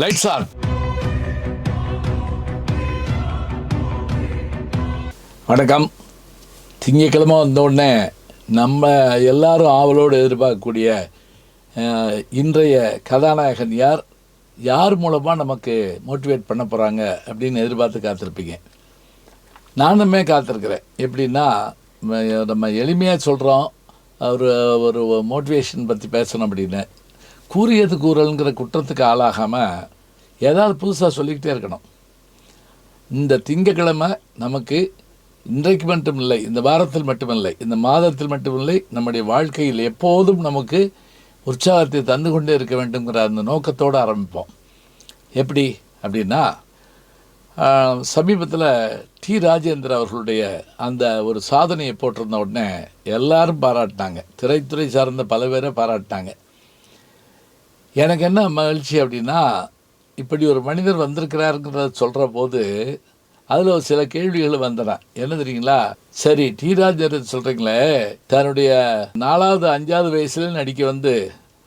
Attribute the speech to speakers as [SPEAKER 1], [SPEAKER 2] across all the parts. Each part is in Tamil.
[SPEAKER 1] லைட்ஸ் ஆன் வணக்கம். திங்கக்கிழமை வந்த உடனே நம்ம எல்லாரும் ஆவலோடு எதிர்பார்க்கக்கூடிய இன்றைய கதாநாயகன் யார்? யார் மூலமாக நமக்கு மோட்டிவேட் பண்ண போகிறாங்க அப்படின்னு எதிர்பார்த்து காத்திருப்பீங்க. நானுமே காத்திருக்கிறேன். எப்படின்னா நம்ம எளிமையாக சொல்கிறோம் ஒரு ஒரு மோட்டிவேஷன் பற்றி பேசணும் அப்படின்னு. கூறியது கூறல்ங்கிற குற்றத்துக்கு ஆளாகாமல் ஏதாவது புதுசாக சொல்லிக்கிட்டே இருக்கணும். இந்த திங்கக்கிழமை நமக்கு இன்றைக்கு மட்டும் இல்லை இந்த வாரத்தில் மட்டுமில்லை இந்த மாதத்தில் மட்டுமில்லை நம்முடைய வாழ்க்கையில் எப்போதும் நமக்கு உற்சாகத்தை தந்து கொண்டே இருக்க வேண்டுங்கிற அந்த நோக்கத்தோடு ஆரம்பிப்போம். எப்படி அப்படின்னா சமீபத்தில் டி ராஜேந்திர அவர்களுடைய அந்த ஒரு சாதனையை போட்டிருந்த உடனே எல்லாரும் பாராட்டினாங்க. திரைத்துறை சார்ந்த பல பேரை பாராட்டினாங்க. எனக்கு என்ன மகிழ்ச்சி அப்படின்னா இப்படி ஒரு மனிதர் வந்திருக்கிறாருங்கிறத சொல்கிற போது அதில் ஒரு சில கேள்விகள் வந்தன. என்ன தெரியுங்களா? சரி டி ராஜர் சொல்கிறீங்களே தன்னுடைய நாலாவது அஞ்சாவது வயசுல நடிக்க வந்து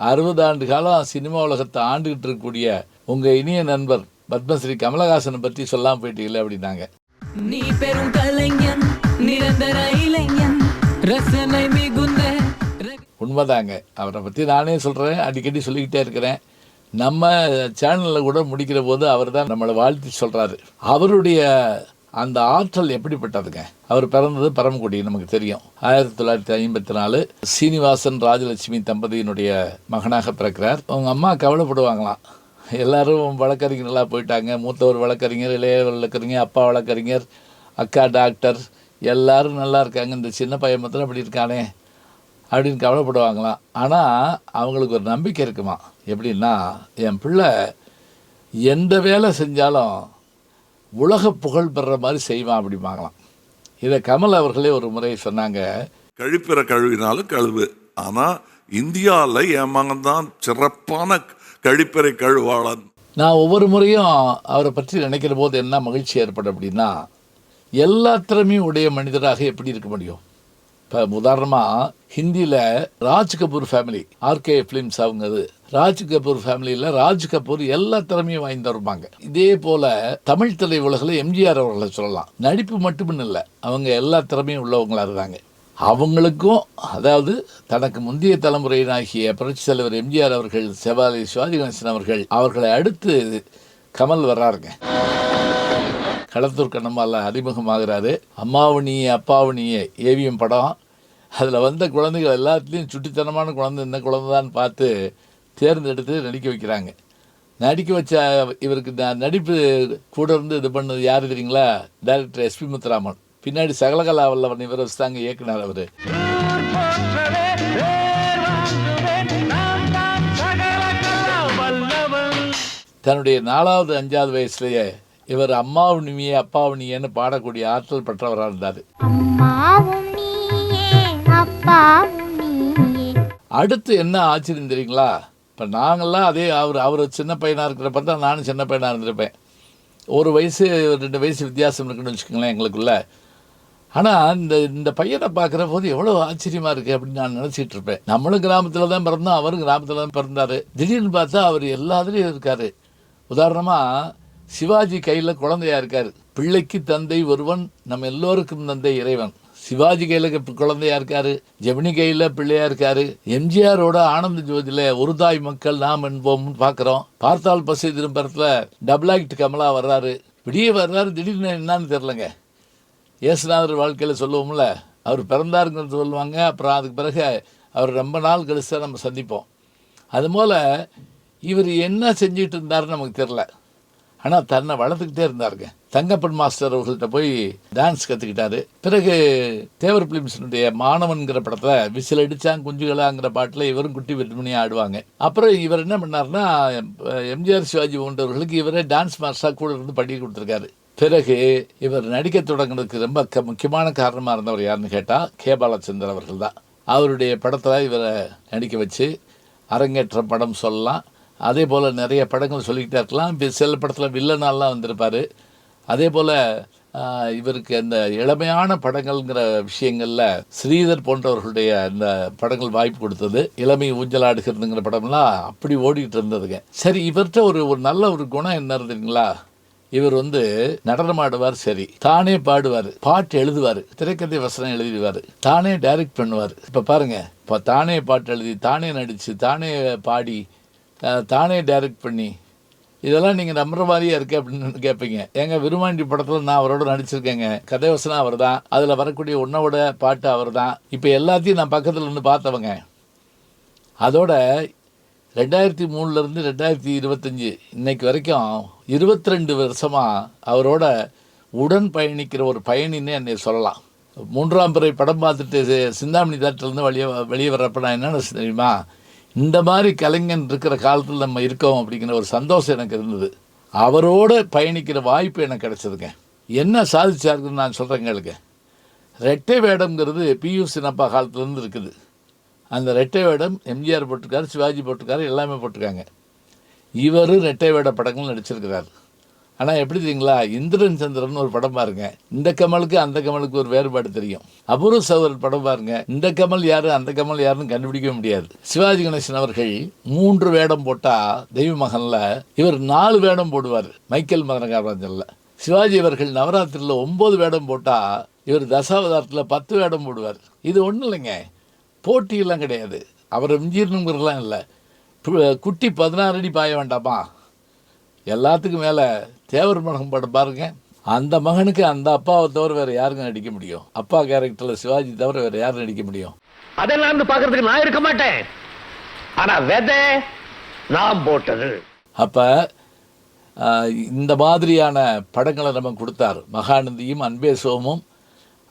[SPEAKER 1] அறுபது ஆண்டு காலம் சினிமா உலகத்தை ஆண்டுகிட்டு இருக்கக்கூடிய உங்கள் இனிய நண்பர் பத்மஸ்ரீ கமலஹாசனை பற்றி சொல்லாமல் போயிட்டீங்களே அப்படின்னாங்க.
[SPEAKER 2] நீ பெரும் கலைஞன் நிரந்தர இளைஞன் ரசனை மிகுந்த
[SPEAKER 1] உண்மைதாங்க. அவரை பற்றி நானே சொல்கிறேன் அடிக்கடி சொல்லிக்கிட்டே இருக்கிறேன். நம்ம சேனலில் கூட முடிக்கிற போது அவர் தான் நம்மளை வாழ்த்தி சொல்கிறாரு அவருடைய அந்த ஆற்றல் எப்படிப்பட்டதுங்க? அவர் பிறந்தது பரமக்குடி நமக்கு தெரியும். ஆயிரத்தி தொள்ளாயிரத்தி ஐம்பத்தி நாலு சீனிவாசன் ராஜலட்சுமி தம்பதியினுடைய மகனாக பிறக்கிறார். அவங்க அம்மா கவலைப்படுவாங்களாம். எல்லாரும் வழக்கறிஞர்களாக போயிட்டாங்க. மூத்தவர் வழக்கறிஞர் இளையவர் வழக்கறிஞர் அப்பா வழக்கறிஞர் அக்கா டாக்டர் எல்லாரும் நல்லா இருக்காங்க. இந்த சின்ன பையன் மாத்திரம் அப்படி இருக்கானே. அப்படின்னு கவலைப்படுவாங்களாம். ஆனால் அவங்களுக்கு ஒரு நம்பிக்கை இருக்குமா? எப்படின்னா என் பிள்ளை எந்த வேலை செஞ்சாலும் உலக புகழ் பெறுற மாதிரி செய்வான் அப்படிம்பாங்களாம். இதை கமல் அவர்களே ஒரு முறை சொன்னாங்க.
[SPEAKER 3] கழிப்பிற கழுவினாலும் கழுவு. ஆனா இந்தியாவில் என் மகன் தான் சிறப்பான கழிப்பறை கழுவாளன்.
[SPEAKER 1] நான் ஒவ்வொரு முறையும் அவரை பற்றி நினைக்கிற போது என்ன மகிழ்ச்சி ஏற்படும் அப்படின்னா எல்லா திறமையும் உடைய மனிதராக எப்படி இருக்க முடியும்? இப்போ உதாரணமாக ஹிந்தியில் Raj Kapoor family RK films அவங்க அது ராஜ் கபூர் ஃபேமிலியில் ராஜ் கபூர் எல்லா திறமையும் வாய்ந்திருப்பாங்க இதே போல் தமிழ் திரையுலகில் எம்ஜிஆர் அவர்களை சொல்லலாம். நடிப்பு மட்டுமின்னு இல்லை அவங்க எல்லா திறமையும் உள்ளவங்களாக இருந்தாங்க. அவங்களுக்கும் அதாவது தனக்கு முந்தைய தலைமுறையினாகிய புரட்சி தலைவர் எம்ஜிஆர் அவர்கள் செவாலி சிவாஜி கணேசன் அவர்கள் அவர்களை அடுத்து கமல் வர்றாருங்க. களத்தூர் கண்ணம்மாவில் அறிமுகமாகிறாரு அம்மாவணியே அப்பாவணியே ஏவிஎம் படம் அதில் வந்த குழந்தைகள் எல்லாத்துலேயும் சுட்டித்தனமான குழந்தை இந்த குழந்தைதான்னு பார்த்து தேர்ந்தெடுத்து நடிக்க வைக்கிறாங்க. நடிக்க வச்ச இவருக்கு நடிப்பு கூட இருந்து இது பண்ணது யார் தெரியுங்களா? Director SP Muthuraman. பின்னாடி சகலகலா வல்லவன் இவரை வச்சுதாங்க இயக்குனர் அவர். தன்னுடைய நாலாவது அஞ்சாவது வயசுலேயே இவர் அம்மாவுனிமியே அப்பாவுனியேன்னு பாடக்கூடிய ஆற்றல் பெற்றவராக இருந்தார். அடுத்து என்ன ஆச்சரியம் தெரியுங்களா? இப்போ நாங்கள்லாம் அதே அவர் அவர் சின்ன பையனாக இருக்கிறப்ப தான் நானும் சின்ன பையனாக இருந்திருப்பேன். ஒரு வயசு ரெண்டு வயசு வித்தியாசம் இருக்குன்னு வச்சுக்கோங்களேன் எங்களுக்குள்ள. ஆனால் இந்த இந்த பையனை பார்க்குற போது எவ்வளோ ஆச்சரியமாக இருக்குது அப்படின்னு நான் நினச்சிட்டு இருப்பேன். நம்மளும் கிராமத்தில் தான் பிறந்தோம் அவரும் கிராமத்தில் தான் பிறந்தார். திடீர்னு பார்த்தா அவர் எல்லாத்துலேயும் இருக்கார். உதாரணமாக சிவாஜி கையில் குழந்தையா இருக்கார். பிள்ளைக்கு தந்தை ஒருவன் நம்ம எல்லோருக்கும் தந்தை இறைவன். சிவாஜி கையில் குழந்தையா இருக்கார் ஜெமினி கையில் பிள்ளையா இருக்கார். எம்ஜிஆரோட ஆனந்த ஜோதியில் ஒரு தாய் மக்கள் நாம் என்போம்னு பார்க்குறோம். பார்த்தால் பசி திரும்பரத்தில் டபுள் ஆக்ட் கமலா வர்றாரு. இப்படியே வர்றாரு திடீர்னு என்னன்னு தெரிலங்க இயேசுநாதர் வாழ்க்கையில் சொல்லுவோம்ல அவர் பிறந்தாருங்கிறது சொல்லுவாங்க அப்புறம் அதுக்கு பிறகு அவர் ரொம்ப நாள் கழிச்சு தான் நம்ம சந்திப்போம். அது போல் இவர் என்ன செஞ்சிட்டு இருந்தாருன்னு நமக்கு தெரில ஆனால் தன்னை வளர்த்துக்கிட்டே இருந்தாருங்க. தங்கப்பன் மாஸ்டர் அவர்கள்ட்ட போய் டான்ஸ் கற்றுக்கிட்டாரு பிறகு தேவர் பிலிம்ஸினுடைய மாணவன்கிற படத்தில் விசில் அடித்தான் குஞ்சுகளாங்கிற பாட்டில் இவரும் குட்டி வெட்டுமணியாக ஆடுவாங்க. அப்புறம் இவர் என்ன பண்ணாருன்னா எம்ஜிஆர் சிவாஜி போன்றவர்களுக்கு இவரே டான்ஸ் மாஸ்டராக கூட இருந்து படி கொடுத்துருக்காரு. பிறகு இவர் நடிக்க தொடங்கினதுக்கு ரொம்ப க முக்கியமான காரணமாக இருந்தவர் யாருன்னு கேட்டால் கே. பாலச்சந்தர் அவர்கள் தான். அவருடைய படத்தில் இவரை நடிக்க வச்சு அரங்கேற்ற படம் சொல்லலாம். அதே போல் நிறைய படங்கள் சொல்லிக்கிட்டே இருக்கலாம். இப்போ சில படத்தில் வில்லனாலாம் வந்திருப்பார். அதே போல் இவருக்கு அந்த இளமையான படங்கள்ங்கிற விஷயங்களில் ஸ்ரீதர் போன்றவர்களுடைய அந்த படங்கள் வாய்ப்பு கொடுத்தது. இளமை ஊஞ்சலாடுகிறதுங்கிற படம்லாம் அப்படி ஓடிட்டு இருந்ததுங்க. சரி இவர்கிட்ட ஒரு ஒரு நல்ல ஒரு குணம் என்ன இருந்தீங்களா இவர் வந்து நடனமாடுவார் சரி. தானே பாடுவார். பாட்டு எழுதுவார். திரைக்கதை வசனம் எழுதிடுவார். தானே டைரக்ட் பண்ணுவார். இப்போ பாருங்கள் இப்போ தானே பாட்டு எழுதி தானே நடித்து தானே பாடி தானே டைரக்ட் பண்ணி இதெல்லாம் நீங்கள் நம்புற மாதிரியே இருக்கு அப்படின்னு கேட்பீங்க எங்க விருமாண்டி படத்தில் நான் அவரோட நடிச்சிருக்கேங்க. கதைவசனம் அவர் தான் அதில் வரக்கூடிய உன்னோட பாட்டு அவர் தான் இப்போ எல்லாத்தையும் நான் பக்கத்தில் இருந்து பார்த்தவங்க. அதோட ரெண்டாயிரத்தி மூணுலேருந்து ரெண்டாயிரத்தி இருபத்தஞ்சி இன்னைக்கு வரைக்கும் இருபத்தி ரெண்டு வருஷமாக அவரோட உடன் பயணிக்கிற ஒரு பயணின்னு என்னை சொல்லலாம். மூன்றாம் பிறை படம் பார்த்துட்டு சிந்தாமணி தேட்டர்லேருந்து வெளியே வெளியே வர்றப்ப நான் என்ன தெரியுமா? இந்த மாதிரி கலைஞன் இருக்கிற காலத்தில் நம்ம இருக்கோம் அப்படிங்கிற ஒரு சந்தோஷம் எனக்கு இருந்தது. அவரோட பயணிக்கிற வாய்ப்பு எனக்கு கிடச்சிதுங்க. என்ன சாதிச்சாருன்னு நான் சொல்கிறேங்களுக்கு ரெட்டை வேடம்ங்கிறது பியு சின்னப்பா காலத்துலேருந்து இருக்குது. அந்த ரெட்டை வேடம் எம்ஜிஆர் போட்டிருக்காரு சிவாஜி போட்டிருக்காரு எல்லாமே போட்டிருக்காங்க. இவர் ரெட்டை வேட படங்கள் நடிச்சிருக்கிறார். ஆனால் எப்படி தெரியுங்களா? இந்திரன் சந்திரன் ஒரு படம் பாருங்க. இந்த கமலுக்கு அந்த கமலுக்கு ஒரு வேறுபாடு தெரியும். அபூர்வ சகோதரர் படம் பாருங்க. இந்த கமல் யாரு அந்த கமல் யாருன்னு கண்டுபிடிக்க முடியாது. சிவாஜி கணேசன் அவர்கள் மூன்று வேடம் போட்டா தெய்வ மகன்ல இவர் நாலு வேடம் போடுவார் மைக்கேல் மதனகாராஜன்ல. சிவாஜி அவர்கள் நவராத்திரியில் ஒன்பது வேடம் போட்டா இவர் தசாவதாரத்தில் பத்து வேடம் போடுவார். இது ஒன்றும் இல்லைங்க. போட்டியெல்லாம் கிடையாது. அவர் எம்ஜிஆர்னுங்கிறதுலாம் இல்லை. குட்டி பதினாறு அடி பாய வேண்டாமா? எல்லாத்துக்கும் மேலே தேவர் மகன் படம் பாருங்க. அந்த மகனுக்கு அந்த அப்பாவை தவிர வேறு யாருங்க நடிக்க முடியும்? அப்பா கேரக்டரில் சிவாஜி தவிர வேறு யார் நடிக்க முடியும்?
[SPEAKER 4] அதெல்லாம் வந்து பாக்குறதுக்கு நான் இருக்க மாட்டேன். ஆனா விதை நான் போட்டது.
[SPEAKER 1] அப்போ இந்த மாதிரியான படங்களை நம்ம கொடுத்தார். மகானந்தியும் அன்பே சோமும்.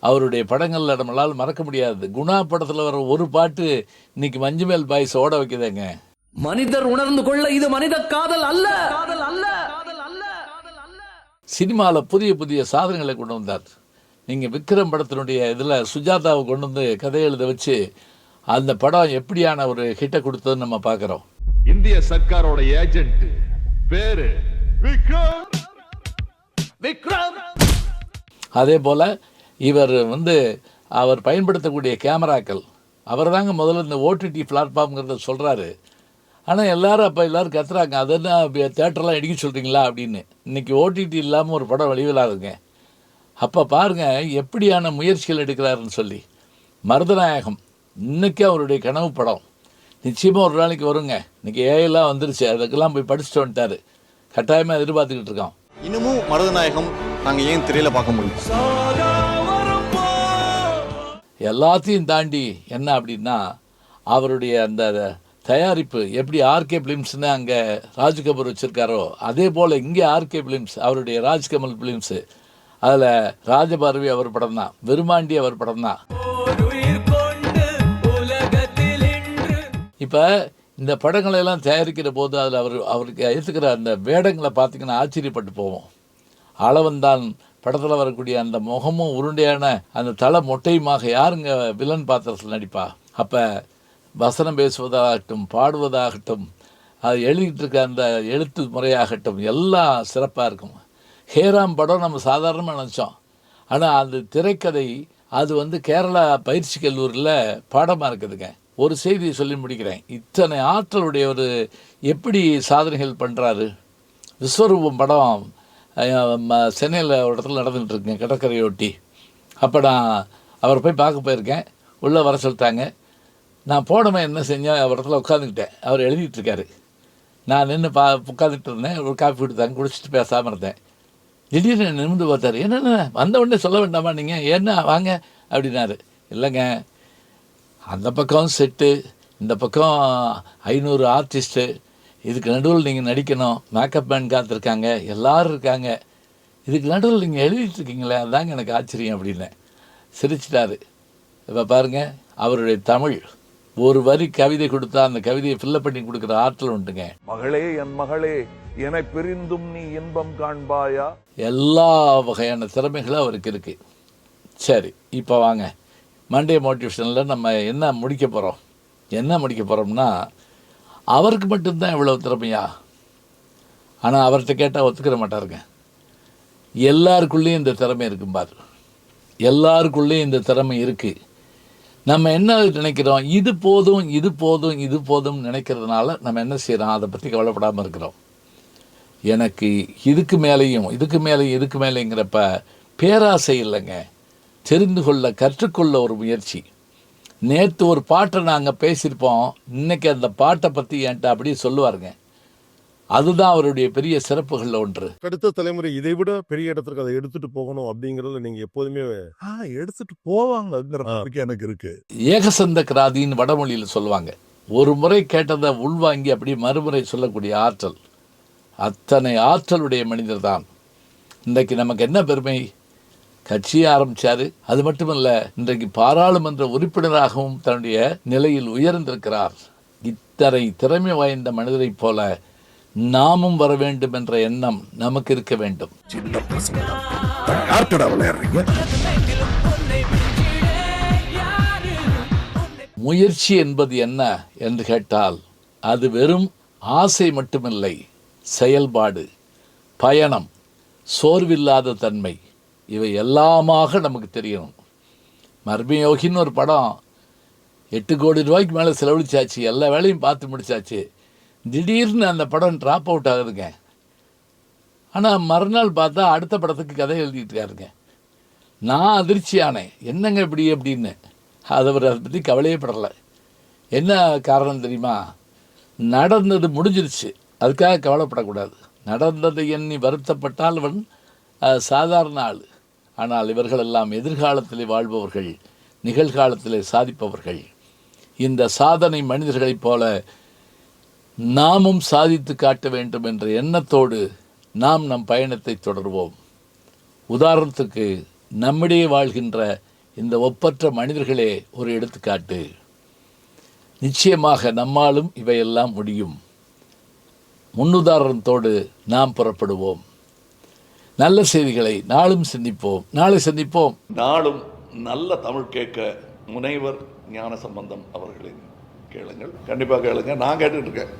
[SPEAKER 1] அவருடைய படங்களில் நம்மளால் மறக்க முடியாது. குணா படத்தில் வர ஒரு பாட்டு இன்னைக்கு மஞ்சுமேல் பாய்ஸ் ஓட வைக்குதுங்க.
[SPEAKER 5] மனிதர் உணர்ந்து கொள்ள இது மனித காதல் அல்ல காதல் அல்ல.
[SPEAKER 1] சினிமாவில் புதிய புதிய சாதனைகளை கொண்டு வந்தார். நீங்கள் விக்ரம் படத்தினுடைய இதில் சுஜாதாவை கொண்டு வந்து கதை எழுத வச்சு அந்த படம் எப்படியான ஒரு ஹிட்டை கொடுத்ததுன்னு நம்ம பார்க்குறோம்.
[SPEAKER 6] இந்திய சர்க்காரோட ஏஜென்ட் பேரு விக்ரம்.
[SPEAKER 5] விக்ரம்.
[SPEAKER 1] அதே போல் இவர் வந்து அவர் பயன்படுத்தக்கூடிய கேமராக்கள் அவர் தாங்க முதல்ல இந்த ஓடிடி பிளாட்ஃபார்ம்ங்கிறத சொல்கிறாரு ஆனால் எல்லாரும் அப்போ எல்லாரும் கத்துறாங்க. அது என்ன தேட்டர்லாம் இடிக்க சொல்கிறீங்களா அப்படின்னு. இன்னைக்கு ஓடிடி இல்லாமல் ஒரு படம் வெளிவிடாதுங்க அப்போ பாருங்க எப்படியான முயற்சிகள் எடுக்கிறாருன்னு சொல்லி. மருதநாயகம் இன்னைக்கு அவருடைய கனவு படம். நிச்சயமாக ஒரு நாளைக்கு வருங்க. இன்னைக்கு ஏஐலாம் வந்துருச்சு. அதுக்கெல்லாம் போய் படிச்சுட்டு வந்துட்டாரு. கட்டாயமாக எதிர்பார்த்துக்கிட்டு இருக்கோம்
[SPEAKER 7] இன்னமும் மருதநாயகம் நாங்க ஏன் திரையில பார்க்க முடியும்
[SPEAKER 1] எல்லாத்தையும் தாண்டி என்ன அப்படின்னா அவருடைய அந்த தயாரிப்பு எப்படி ஆர்கே பிலிம்ஸ்னு அங்கே ராஜ் கபூர் வச்சுருக்காரோ அதே போல் இங்கே ஆர்கே பிலிம்ஸ் அவருடைய ராஜ்கமல் பிலிம்ஸு அதில் ராஜபாரவி அவர் படம் தான் விருமாண்டி அவர் படம் தான். இப்போ இந்த படங்களை எல்லாம் தயாரிக்கிற போது அதில் அவர் அவருக்கு எடுத்துக்கிற அந்த வேடங்களை பார்த்தீங்கன்னா ஆச்சரியப்பட்டு போவோம். அளவந்தான் படத்தில் வரக்கூடிய அந்த முகமும் உருண்டையான அந்த தலை மொட்டையுமாக யாருங்க வில்லன் பாத்திரத்தில் நடிப்பா? அப்போ வசனம் பேசுவதாகட்டும் பாடுவதாகட்டும் அது எழுதிட்டு இருக்க அந்த எழுத்து முறையாகட்டும் எல்லாம் சிறப்பாக இருக்கும். ஹேராம் படம் நம்ம சாதாரணமாக நினச்சோம். ஆனால் அந்த திரைக்கதை அது வந்து கேரளா பயிற்சி கல்லூரியில் பாடமாக இருக்குதுங்க. ஒரு செய்தியை சொல்லி முடிக்கிறேன். இத்தனை ஆற்றலுடைய ஒரு எப்படி சாதனைகள் பண்ணுறாரு விஸ்வரூபம் படம் சென்னையில் ஒரு இடத்துல நடந்துகிட்டு இருக்கேன் கடற்கரையொட்டி அப்போ நான் அவரை போய் பார்க்க போயிருக்கேன். உள்ளே வர சொல்லிட்டாங்க. நான் போனவன் என்ன செஞ்சேன் அவர் இடத்துல உட்காந்துக்கிட்டேன் அவர் எழுதிட்டுருக்காரு நான் நின்று பா உட்காந்துட்டு இருந்தேன். ஒரு காஃபி கொடுத்தாங்க குடிச்சிட்டு பேசாமல் இருந்தேன். திடீர்னு நிமிந்து பார்த்தாரு. என்னென்ன வந்த உடனே சொல்ல வேண்டாமா நீங்கள் என்ன வாங்க அப்படின்னாரு. இல்லைங்க. அந்த பக்கம் செட்டு இந்த பக்கம் ஐநூறு ஆர்டிஸ்ட்டு இதுக்கு நடுவில் நீங்கள் நடிக்கணும். மேக்கப் மேன் காத்திருக்காங்க எல்லோரும் இருக்காங்க. இதுக்கு நடுவில் நீங்கள் எழுதிட்டுருக்கீங்களே அதாங்க எனக்கு ஆச்சரியம் அப்படின்னேன். சிரிச்சிட்டாரு. இப்போ பாருங்க அவருடைய தமிழ். ஒரு வரி கவிதை கொடுத்தா அந்த கவிதையை ஃபில்லப் பண்ணி கொடுக்குற ஆற்றல் உண்டுங்க.
[SPEAKER 3] மகளே என் மகளே என பிரிந்தும் நீ இன்பம் காண்பாயா?
[SPEAKER 1] எல்லா வகையான திறமைகளும் அவருக்கு இருக்கு. சரி இப்போ வாங்க. மண்டே மோட்டிவேஷனில் நம்ம என்ன முடிக்க போகிறோம் என்ன முடிக்க போகிறோம்னா அவருக்கு மட்டும்தான் இவ்வளோ திறமையா? ஆனால் அவர்கிட்ட கேட்டால் ஒத்துக்கிற மாட்டாருங்க. எல்லாருக்குள்ளேயும் இந்த திறமை இருக்கும் பாரு எல்லாருக்குள்ளேயும் இந்த திறமை இருக்குது நம்ம என்ன நினைக்கிறோம்? இது போதும் இது போதும் இது போதும் நினைக்கிறதுனால நம்ம என்ன செய்கிறோம் அதை பற்றி கவலைப்படாமல் இருக்கிறோம். எனக்கு இதுக்கு மேலேயும் இதுக்கு மேலேயும் இதுக்கு மேலேங்கிறப்ப பேராசை இல்லைங்க. தெரிந்து கொள்ள கற்றுக்கொள்ள ஒரு முயற்சி. நேற்று ஒரு பாட்டை நாங்கள் பேசியிருப்போம். இன்னைக்கு அந்த பாட்டை பற்றி என்கிட்ட அப்படியே சொல்லுவாருங்க. அதுதான் அவருடைய பெரிய சிறப்புகளில் ஒன்று.
[SPEAKER 8] அடுத்த தலைமுறை இதை விட பெரிய இடத்திற்கு அதை எடுத்துட்டு போகணும் அப்படிங்கறதுல நீங்க எப்போதுமே
[SPEAKER 3] ஆ, எடுத்துட்டு நம்பிக்கை எனக்கு இருக்கு.
[SPEAKER 1] ஏகசந்த கிராதின்னு வடமொழியில் சொல்லுவாங்க. ஒரு முறை கேட்டதை உள்வாங்கி அப்படியே மறுமுறை சொல்லக்கூடிய ஆற்றல். அத்தனை ஆற்றலுடைய மனிதர் தான். இன்றைக்கு நமக்கு என்ன பெருமை? கட்சியை ஆரம்பிச்சாரு. அது மட்டுமல்ல இன்றைக்கு பாராளுமன்ற உறுப்பினராகவும் தன்னுடைய நிலையில் உயர்ந்திருக்கிறார். இத்தனை திறமை வாய்ந்த மனிதரைப் போல நாமும் வர வேண்டும் என்ற எண்ணம் நமக்கு இருக்க வேண்டும். முயற்சி என்பது என்ன என்று கேட்டால் அது வெறும் ஆசை மட்டுமில்லை செயல்பாடு பயணம் சோர்வில்லாத தன்மை இவை எல்லாமாக நமக்கு தெரியணும் மர்மயோகின்னு ஒரு படம் எட்டு கோடி ரூபாய்க்கு மேலே செலவழிச்சாச்சு எல்லா வேலையும் பார்த்து முடிச்சாச்சு திடீர்னு அந்த படம் ட்ராப் அவுட் ஆகுதுங்க. ஆனால் மறுநாள் பார்த்தா அடுத்த படத்துக்கு கதை எழுதிட்டு இருக்காருங்க. நான் அதிர்ச்சியானேன் என்னங்க இப்படி அப்படின்னு. அது அவர் அதை பற்றி கவலையே படலை. என்ன காரணம் தெரியுமா? நடந்தது முடிஞ்சிருச்சு. அதுக்காக கவலைப்படக்கூடாது. நடந்ததை எண்ணி வருத்தப்பட்டால் அவன் சாதாரண ஆள். ஆனால் இவர்கள் எல்லாம் எதிர்காலத்திலே வாழ்பவர்கள் நிகழ்காலத்திலே சாதிப்பவர்கள். இந்த சாதனை மனிதர்களைப் போல நாமும் சாதித்து காட்ட வேண்டும் என்ற எண்ணத்தோடு நாம் நம் பயணத்தை தொடர்வோம். உதாரணத்துக்கு நம்மிடையே வாழ்கின்ற இந்த ஒப்பற்ற மனிதர்களே ஒரு எடுத்துக்காட்டு. நிச்சயமாக நம்மாலும் இவையெல்லாம் முடியும். முன்னுதாரணத்தோடு நாம் புறப்படுவோம். நல்ல செய்திகளை நாளும் சிந்திப்போம். நாளை சந்திப்போம்.
[SPEAKER 3] நாளும் நல்ல தமிழ் கேட்க முனைவர் ஞான சம்பந்தம் அவர்களின் கேளுங்கள். கண்டிப்பாக கேளுங்க. நான் கேட்டுட்டு இருக்கேன்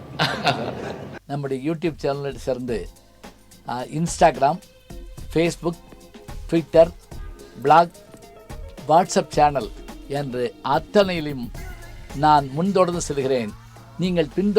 [SPEAKER 1] நம்முடைய யூடியூப் சேனலை சேர்ந்து Instagram Facebook Twitter blog WhatsApp channel என்று அத்தனையிலும் நான் முன்தொடர்ந்து செல்கிறேன். நீங்கள் பின்தொடர்